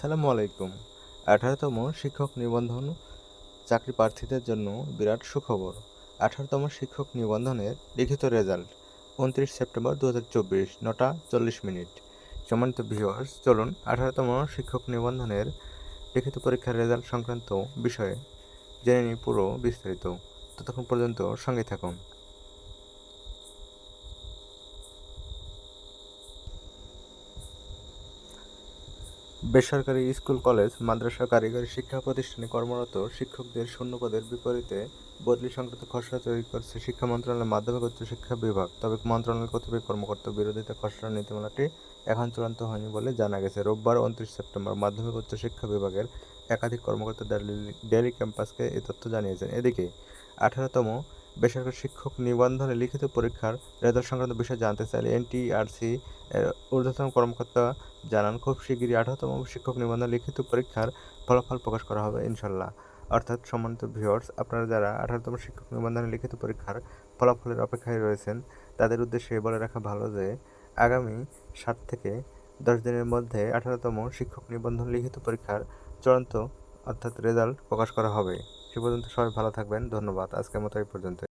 আসসালামু আলাইকুম। আঠারোতম শিক্ষক নিবন্ধন চাকরি প্রার্থীদের জন্য বিরাট সুখবর। আঠারোতম শিক্ষক নিবন্ধনের লিখিত রেজাল্ট উনত্রিশ সেপ্টেম্বর দু হাজার চব্বিশ, নটা চল্লিশ মিনিট। সম্মানিত ভিউয়ার্স, চলুন আঠারোতম শিক্ষক নিবন্ধনের লিখিত পরীক্ষার রেজাল্ট সংক্রান্ত বিষয়ে জেনে নিই পুরো বিস্তারিত। ততক্ষণ পর্যন্ত সঙ্গে থাকুন। বেসরকারি স্কুল, কলেজ, মাদ্রাসা, কারিগরি শিক্ষা প্রতিষ্ঠানে কর্মরত শিক্ষকদের শূন্যপদের বিপরীতে বদলি সংক্রান্ত খসড়া তৈরি করছে শিক্ষা মন্ত্রণালয়ের মাধ্যমিক উচ্চ শিক্ষা বিভাগ। তবে মন্ত্রণালয়ের কতিপয় কর্মকর্তা বিরোধিতা খসড়া নীতিমালাটি এখন চূড়ান্ত হয়নি বলে জানা গেছে। রোববার উনত্রিশ সেপ্টেম্বর মাধ্যমিক উচ্চ শিক্ষা বিভাগের একাধিক কর্মকর্তা ডেলি- ক্যাম্পাসকে এই তথ্য জানিয়েছেন। এদিকে আঠারোতম বেসরকারি শিক্ষক নিবন্ধনে লিখিত পরীক্ষার রেজাল্ট সংক্রান্ত বিষয়ে জানতে চাইলে এনটিআরসি এর ঊর্ধ্বতন কর্মকর্তা জানান, খুব শিগগিরই আঠারোতম শিক্ষক নিবন্ধন লিখিত পরীক্ষার ফলাফল প্রকাশ করা হবে ইনশাল্লাহ অর্থাৎ সম্মানিত ভিউয়ার্স, আপনারা যারা আঠারোতম শিক্ষক নিবন্ধনে লিখিত পরীক্ষার ফলাফলের অপেক্ষায় রয়েছেন, তাদের উদ্দেশ্যে বলে রাখা ভালো যে, আগামী সাত থেকে দশ দিনের মধ্যে আঠারোতম শিক্ষক নিবন্ধন লিখিত পরীক্ষার চূড়ান্ত অর্থাৎ রেজাল্ট প্রকাশ করা হবে। সে পর্যন্ত সবাই ভালো থাকবেন, ধন্যবাদ। আজকের মতো এই পর্যন্ত